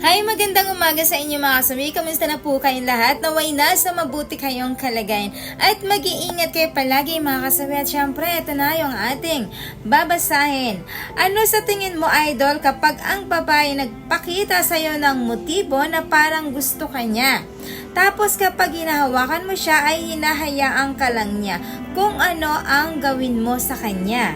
Hi, magandang umaga sa inyo mga kasami. Kamusta na po kayong lahat? Naway na sa mabuti kayong kalagayan. At mag-iingat kayo palagi mga kasami. At syempre, ito na yung ating babasahin. Ano sa tingin mo, idol, kapag ang babae nagpakita sa'yo ng motibo na parang gusto ka niya? Tapos kapag hinahawakan mo siya ay hinahayaan ka lang niya kung ano ang gawin mo sa kanya.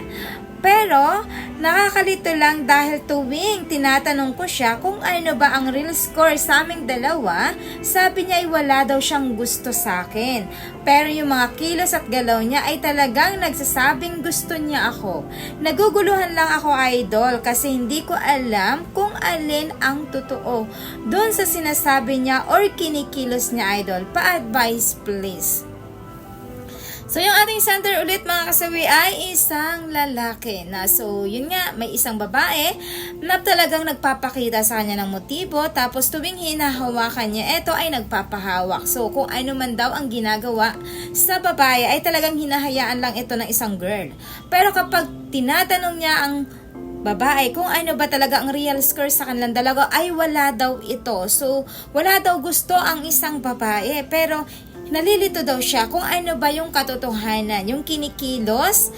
Pero, nakakalito lang dahil tuwing tinatanong ko siya kung ano ba ang real score sa aming dalawa, sabi niya ay wala daw siyang gusto sa akin. Pero yung mga kilos at galaw niya ay talagang nagsasabing gusto niya ako. Naguguluhan lang ako idol kasi hindi ko alam kung alin ang totoo. Doon sa sinasabi niya or kinikilos niya idol, pa-advise please. So, yung ating center ulit mga kasawi ay isang lalaki na so, yun nga, may isang babae na talagang nagpapakita sa kanya ng motibo tapos tuwing hinahawakan niya, ito ay nagpapahawak. So, kung ano man daw ang ginagawa sa babae ay talagang hinahayaan lang ito ng isang girl. Pero kapag tinatanong niya ang babae kung ano ba talaga ang real score sa kanilang dalaga ay wala daw ito. So, wala daw gusto ang isang babae. Pero, nalilito daw siya kung ano ba yung katotohanan, yung kinikilos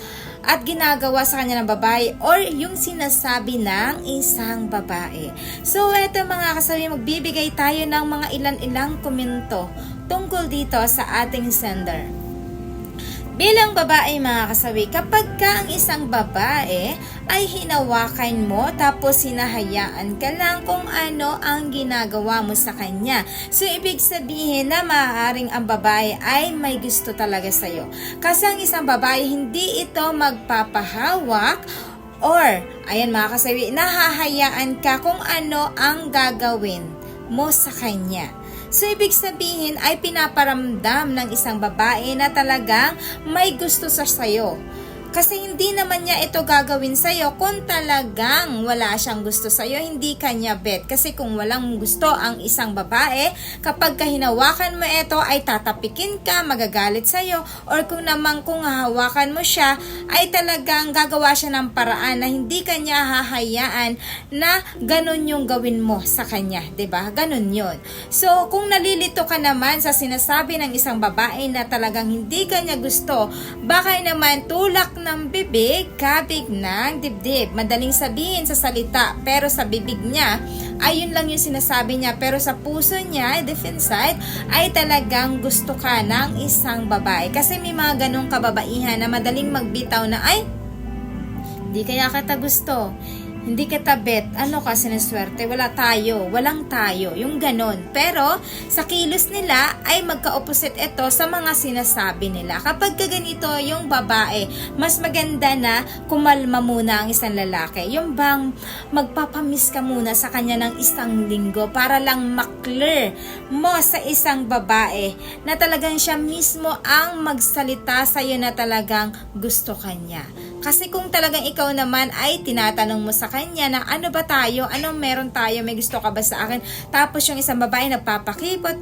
at ginagawa sa kanya ng babae or yung sinasabi ng isang babae. So, eto mga kasabi, magbibigay tayo ng mga ilan-ilang komento tungkol dito sa ating sender. Bilang babae mga kasawi, kapag ka ang isang babae ay hinawakan mo tapos hinahayaan ka lang kung ano ang ginagawa mo sa kanya. So, ibig sabihin na maaaring ang babae ay may gusto talaga sa'yo. Kasi ang isang babae, hindi ito magpapahawak or, ayan mga kasawi, nahahayaan ka kung ano ang gagawin mo sa kanya. So, ibig sabihin ay pinaparamdam ng isang babae na talagang may gusto sa sayo. Kasi hindi naman niya ito gagawin sa'yo kung talagang wala siyang gusto sa'yo, hindi kanya bet. Kasi kung walang gusto ang isang babae, kapag kahinawakan mo ito ay tatapikin ka, magagalit sa'yo. Or kung naman kung hahawakan mo siya, ay talagang gagawa siya ng paraan na hindi kanya hahayaan na ganun yung gawin mo sa kanya. ba Ganun yon So, kung nalilito ka naman sa sinasabi ng isang babae na talagang hindi kanya gusto, baka naman tulak ng bibig, kabig ng dibdib. Madaling sabihin sa salita, pero sa bibig niya, ayun lang yung sinasabi niya. Pero sa puso niya, deep inside, ay talagang gusto ka ng isang babae. Kasi may mga ganong kababaihan na madaling magbitaw na, ay, di kaya kita gusto hindi kita bet, ano ka sineswerte, wala tayo, walang tayo, yung ganon. Pero, sa kilos nila ay magka-opposite ito sa mga sinasabi nila. Kapag ka ganito yung babae, mas maganda na kumalma muna ang isang lalaki. Yung bang magpapamiss ka muna sa kanya ng isang linggo para lang maklear mo sa isang babae na talagang siya mismo ang magsalita sa'yo na talagang gusto kanya. Kasi kung talagang ikaw naman ay tinatanong mo sa kanya na ano ba tayo, anong meron tayo, may gusto ka ba sa akin, tapos yung isang babae nagpapakipot,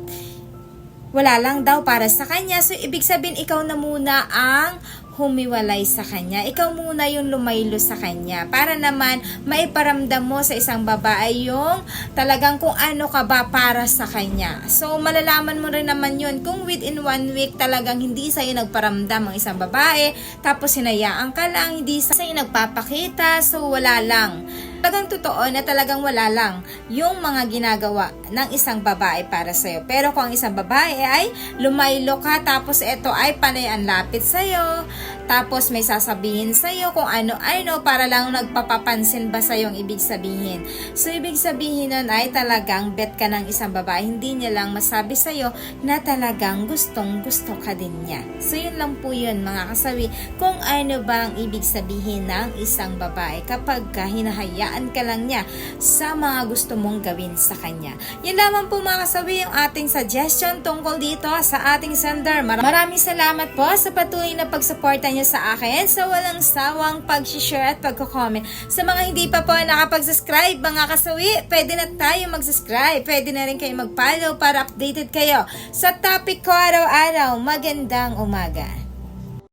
wala lang daw para sa kanya. So, ibig sabihin, ikaw na muna ang humiwalay sa kanya. Ikaw muna yung lumaylo sa kanya. Para naman, maiparamdam mo sa isang babae yung talagang kung ano ka ba para sa kanya. So, malalaman mo rin naman yun kung within one week talagang hindi sa'yo nagparamdam ang isang babae, tapos hinayaan ka lang, hindi sa'yo nagpapakita, so wala lang talagang totoo na talagang wala lang yung mga ginagawa ng isang babae para sa'yo. Pero kung ang isang babae ay lumaylo ka tapos ito ay panay ang lapit sa'yo, tapos may sasabihin sa'yo kung ano-ano para lang nagpapapansin ba sa'yo ang ibig sabihin. So, ibig sabihin nun ay talagang bet ka ng isang babae. Hindi niya lang masabi sa'yo na talagang gustong gusto ka din niya. So, yun lang po yun mga kasawi. Kung ano ba ang ibig sabihin ng isang babae kapag ka hinahayaan ka lang niya sa mga gusto mong gawin sa kanya. Yan lamang po mga kasawi yung ating suggestion tungkol dito sa ating sender. Mar- Maraming salamat po sa patuloy na pagsuporta niyo sa akin sa walang sawang pag-share at pagko-comment. Sa mga hindi pa po nakapag-subscribe mga kasawi, pwede na tayo mag-subscribe. Pwede na rin kayo mag-follow para updated kayo sa topic ko araw-araw. Magandang umaga.